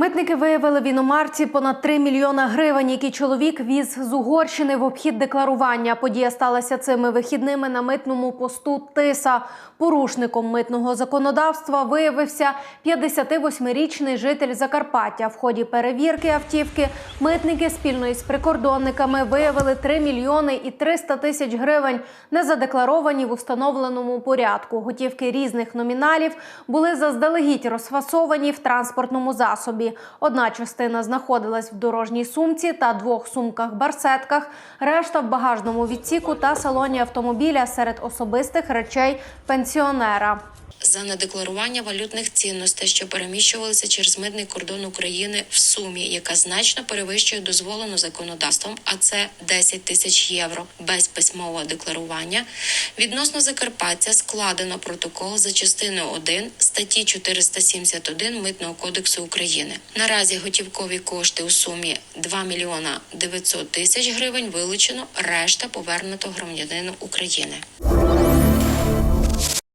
Митники виявили в іномарці понад 3 мільйона гривень, які чоловік віз з Угорщини в обхід декларування. Подія сталася цими вихідними на митному посту Тиса. Порушником митного законодавства виявився 58-річний житель Закарпаття. В ході перевірки автівки митники спільно із прикордонниками виявили 3 мільйони і 300 тисяч гривень, не задекларовані в установленому порядку. Готівки різних номіналів були заздалегідь розфасовані в транспортному засобі. Одна частина знаходилась в дорожній сумці та двох сумках-барсетках, решта в багажному відсіку та салоні автомобіля серед особистих речей пенсіонера. за недекларування валютних цінностей, що переміщувалися через митний кордон України в сумі, яка значно перевищує дозволену законодавством, а це 10 тисяч євро без письмового декларування. Відносно Закарпаття складено протокол за частиною 1 статті 471 Митного кодексу України. Наразі готівкові кошти у сумі 2 мільйона 900 тисяч гривень вилучено, решта повернуто громадянину України.